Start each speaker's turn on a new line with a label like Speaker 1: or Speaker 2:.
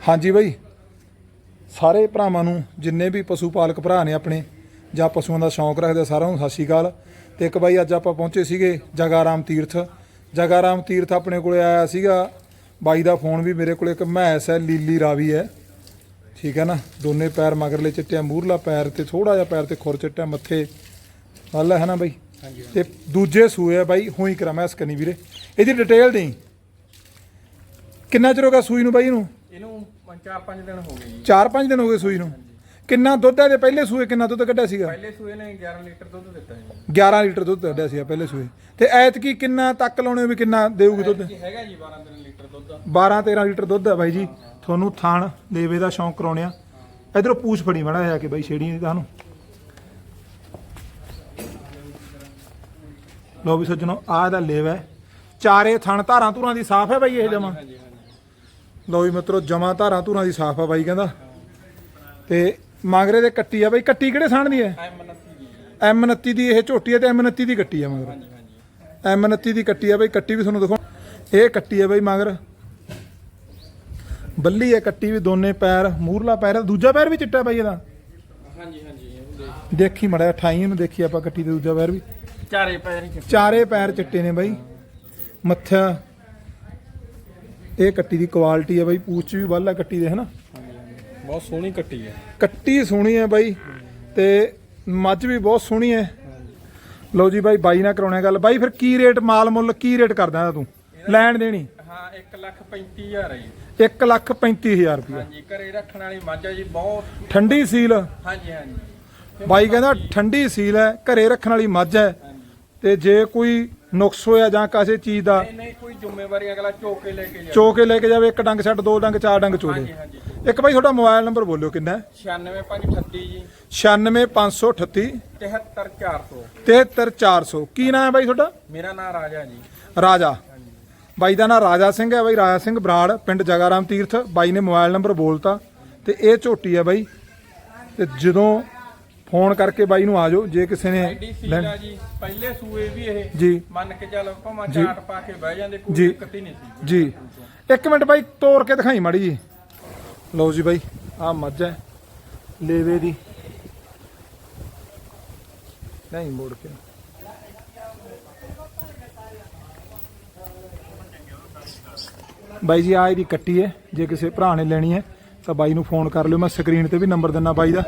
Speaker 1: ਹਾਂਜੀ ਬਾਈ। ਸਾਰੇ ਭਰਾਵਾਂ ਨੂੰ ਜਿੰਨੇ ਵੀ ਪਸ਼ੂ ਪਾਲਕ ਭਰਾ ਨੇ ਆਪਣੇ ਜਾਂ ਪਸ਼ੂਆਂ ਦਾ ਸ਼ੌਂਕ ਰੱਖਦੇ ਸਾਰਿਆਂ ਨੂੰ ਸਤਿ ਸ਼੍ਰੀ ਅਕਾਲ। ਤੇ ਇੱਕ ਬਾਈ ਅੱਜ ਆਪਾਂ ਪਹੁੰਚੇ ਸੀਗੇ ਜਗਾਰਾਮ ਤੀਰਥ। ਜਗਾਰਾਮ ਤੀਰਥ ਆਪਣੇ ਕੋਲੇ ਆਇਆ ਸੀਗਾ। ਬਾਈ ਦਾ ਫੋਨ ਵੀ ਮੇਰੇ ਕੋਲੇ ਇੱਕ ਮੈਸ ਹੈ ਲੀਲੀ ਰਾਵੀ ਹੈ। ਠੀਕ ਹੈ ਨਾ? ਦੋਨੇ ਪੈਰ ਮਗਰਲੇ ਚਿੱਟਿਆ ਮੂਰਲਾ ਪੈਰ ਤੇ ਥੋੜਾ ਜਿਹਾ ਪੈਰ ਤੇ ਖੁਰ ਚਿੱਟਿਆ ਮੱਥੇ। ਹੱਲ ਹੈ ਨਾ ਬਾਈ? ਤੇ ਦੂਜੇ ਸੂਏ ਆ ਬਾਈ ਹੋਈ ਕਰਾਂ ਮੈਂ ਸਕਨੀ ਵੀਰੇ। ਇਹਦੀ ਡਿਟੇਲ ਨਹੀਂ ਕਿੰਨਾ ਚਿਰ ਹੋ ਗਿਆ ਸੂਈ ਨੂੰ ਬਾਈ ਇਹਨੂੰ?
Speaker 2: ਇਹਨੂੰ 4-5 ਦਿਨ ਹੋ ਗਏ ਜੀ।
Speaker 1: 4-5 ਦਿਨ ਹੋ ਗਏ ਸੂਈ ਨੂੰ? ਕਿੰਨਾ ਦੁੱਧ ਦੇ ਪਹਿਲੇ ਸੂਏ ਕਿੰਨਾ ਦੁੱਧ ਕੱਢਿਆ ਸੀਗਾ?
Speaker 2: ਪਹਿਲੇ ਸੂਏ ਨੇ 11 ਲੀਟਰ ਦੁੱਧ ਦਿੱਤਾ ਜੀ।
Speaker 1: 11 ਲੀਟਰ ਦੁੱਧ ਕੱਢਿਆ ਸੀਗਾ ਪਹਿਲੇ ਸੂਏ। ਤੇ ਐਤਕੀ ਕਿੰਨਾ ਤੱਕ ਲਾਉਣੇ ਵੀ ਕਿੰਨਾ ਦੇਊਗੀ ਦੁੱਧ?
Speaker 2: ਹੈਗਾ ਜੀ 12 13 ਲੀਟਰ ਦੁੱਧ।
Speaker 1: 12-13 ਲੀਟਰ ਦੁੱਧ ਹੈ ਬਾਈ ਜੀ। ਤੁਹਾਨੂੰ ਥਾਣ ਲੇਵੇ ਦਾ ਸ਼ੌਂਕ ਕਰਾਉਣਿਆ ਇਧਰੋਂ ਪੂਛ ਫੜੀ ਮੜਾ ਜਾ ਕੇ ਬਾਈ ਛੇੜੀ ਤੁਹਾਨੂੰ। ਲੋ ਵੀ ਸੱਜਣੋ ਆਹ ਇਹਦਾ ਲੇਵਾ ਚਾਰੇ ਥਣ ਧਾਰਾਂ ਧੁਰਾਂ ਦੀ ਸਾਫ਼ ਹੈ ਬਾਈ ਇਹ ਜਮਾ? ਲੋ ਵੀ ਮਿੱਤਰੋ ਜਮਾ ਧਾਰਾਂ ਧੁਰਾਂ ਦੀ ਸਾਫ਼ ਆ ਬਾਈ ਕਹਿੰਦਾ। ਤੇ ਮਾਂਗਰੇ ਦੇ ਕੱਟੀ ਆ ਬਾਈ। ਕੱਟੀ ਕਿਹੜੇ ਥਣ ਦੀ ਹੈ?
Speaker 2: ਐ ਮਨਤੀ ਜੀ
Speaker 1: M29 ਦੀ ਇਹ ਝੋਟੀ ਹੈ ਤੇ M29 ਦੀ ਕੱਟੀ ਆ ਮਗਰ।
Speaker 2: ਹਾਂਜੀ ਹਾਂਜੀ
Speaker 1: M29 ਦੀ ਕੱਟੀ ਆ ਬਾਈ। ਕੱਟੀ ਵੀ ਤੁਹਾਨੂੰ ਦਿਖਾਉ ਇਹ ਕੱਟੀ ਆ ਬਾਈ ਮਗਰ। ਬੱਲੀ ਹੈ ਕੱਟੀ ਵੀ ਦੋਨੇ ਪੈਰ ਮੂਰਲਾ ਪੈਰ ਦੂਜਾ ਪੈਰ ਵੀ ਚਿੱਟਾ ਬਾਈ ਇਹਦਾ।
Speaker 2: ਹਾਂਜੀ ਹਾਂਜੀ ਇਹ ਦੇਖ
Speaker 1: ਮੜਿਆ 28 ਨੂੰ ਦੇਖੀ ਆਪਾਂ ਕੱਟੀ ਦੇ ਦੂਜਾ ਪੈਰ ਵੀ।
Speaker 2: ਚਾਰੇ ਪੈਰ ਹੀ
Speaker 1: ਚਾਰੇ ਪੈਰ ਚਿੱਟੇ ਨੇ ਬਾਈ। ਮੱਥਾ ਇਹ ਕੱਟੀ ਦੀ ਕੁਆਲਿਟੀ ਹੈ ਬਾਈ ਪੂਛ ਵੀ ਵੱਲ ਕੱਟੀ ਦੇ ਹਨਾ?
Speaker 2: ਬਹੁਤ ਸੋਹਣੀ ਕੱਟੀ ਹੈ
Speaker 1: ਕੱਟੀ ਸੋਹਣੀ ਹੈ ਬਾਈ ਤੇ ਮੱਝ ਵੀ ਬਹੁਤ ਸੋਹਣੀ ਹੈ ਲਓ ਜੀ ਬਾਈ ਬਾਈ ਨਾਲ ਕਰਾਉਣਾ ਗੱਲ। ਬਾਈ ਫਿਰ ਕੀ ਰੇਟ ਮਾਲ ਮੁੱਲ ਕੀ ਰੇਟ ਕਰਦਾ ਤੂੰ? ਲੈਣ ਦੇਣੀ?
Speaker 2: ਹਾਂ 1 ਲੱਖ 35000 ਹੈ ਜੀ।
Speaker 1: 1 ਲੱਖ 35000 ਰੁਪਏ
Speaker 2: ਹਾਂਜੀ ਘਰੇ ਰੱਖਣ ਵਾਲੀ ਮੱਝ ਹੈ ਜੀ ਬਹੁਤ
Speaker 1: ਠੰਡੀ ਸੀਲ?
Speaker 2: ਹਾਂਜੀ ਹਾਂਜੀ।
Speaker 1: ਬਾਈ ਕਹਿੰਦਾ ਠੰਡੀ ਸੀਲ ਹੈ ਘਰੇ ਰੱਖਣ ਵਾਲੀ ਮੱਝ ਹੈ। ਤੇ ਜੇ ਕੋਈ ਨੁਕਸ ਹੋਇਆ ਜਾਂ ਕਿਸੇ ਚੀਜ਼ ਦਾ?
Speaker 2: ਨਹੀਂ ਨਹੀਂ ਕੋਈ ਜ਼ਿੰਮੇਵਾਰੀ ਅਗਲਾ ਚੋਕੇ ਲੈ ਕੇ ਜਾਏ
Speaker 1: ਚੋ ਕੇ ਲੈ ਕੇ ਜਾਵੇ ਇੱਕ ਡੰਗ ਛੱਡ ਦੋ ਡੰਗ ਚਾਰ ਡੰਗ ਚੋਲੇ
Speaker 2: ਹਾਂਜੀ ਹਾਂਜੀ
Speaker 1: ਇੱਕ ਬਾਈ ਤੁਹਾਡਾ ਮੋਬਾਈਲ ਨੰਬਰ ਬੋਲਿਓ ਕਿੰਨਾ ਹੈ?
Speaker 2: 96538 ਜੀ।
Speaker 1: 96538
Speaker 2: 73400
Speaker 1: 73400 ਕੀ ਨਾਮ ਹੈ ਬਾਈ ਤੁਹਾਡਾ?
Speaker 2: ਮੇਰਾ ਨਾਮ ਰਾਜਾ ਜੀ।
Speaker 1: ਰਾਜਾ। ਬਾਈ ਦਾ ਨਾਮ ਰਾਜਾ ਸਿੰਘ ਹੈ ਬਾਈ ਰਾਜਾ ਸਿੰਘ ਬਰਾੜ ਪਿੰਡ ਜਗਾਰਾਮ ਤੀਰਥ। ਬਾਈ ਨੇ ਮੋਬਾਈਲ ਨੰਬਰ ਬੋਲਤਾ ਤੇ ਇਹ ਝੋਟੀ ਹੈ ਬਾਈ। ਤੇ ਜਦੋਂ ਫੋਨ ਕਰਕੇ ਬਾਈ ਨੂੰ ਆ ਜਾਓ ਜੇ ਕਿਸੇ ਨੇ
Speaker 2: ਐਡੀ ਸੀਲ ਆ ਜੀ ਪਹਿਲੇ ਸੂਏ ਵੀ ਇਹ
Speaker 1: ਜੀ।
Speaker 2: ਮੰਨ ਕੇ ਚੱਲ ਭਾਵੇਂ। ਚਾਟ ਪਾ ਕੇ ਬਹਿ ਜਾਂਦੇ ਕੋਈ
Speaker 1: ਜੀ।
Speaker 2: ਦਿੱਕਤ ਹੀ ਨਹੀਂ ਸੀ।
Speaker 1: ਜੀ। ਇੱਕ ਮਿੰਟ ਬਾਈ ਤੋੜ ਕੇ ਦਿਖਾਈ ਮਾੜੀ ਜੀ। ਲਓ ਜੀ ਬਾਈ ਆ ਮੱਝ ਹੈ ਲੇਵੇ ਦੀ। ਨਹੀਂ ਮੋੜ ਕੇ। ਬਾਈ ਜੀ ਆ ਇਹਦੀ ਕੱਟੀ ਹੈ ਜੇ ਕਿਸੇ ਭਰਾ ਨੇ ਲੈਣੀ ਹੈ ਤਾਂ ਬਾਈ ਨੂੰ ਫੋਨ ਕਰ ਲਿਓ ਮੈਂ ਸਕਰੀਨ ਤੇ ਵੀ ਨੰਬਰ ਦਿੰਨਾ ਬਾਈ ਦਾ।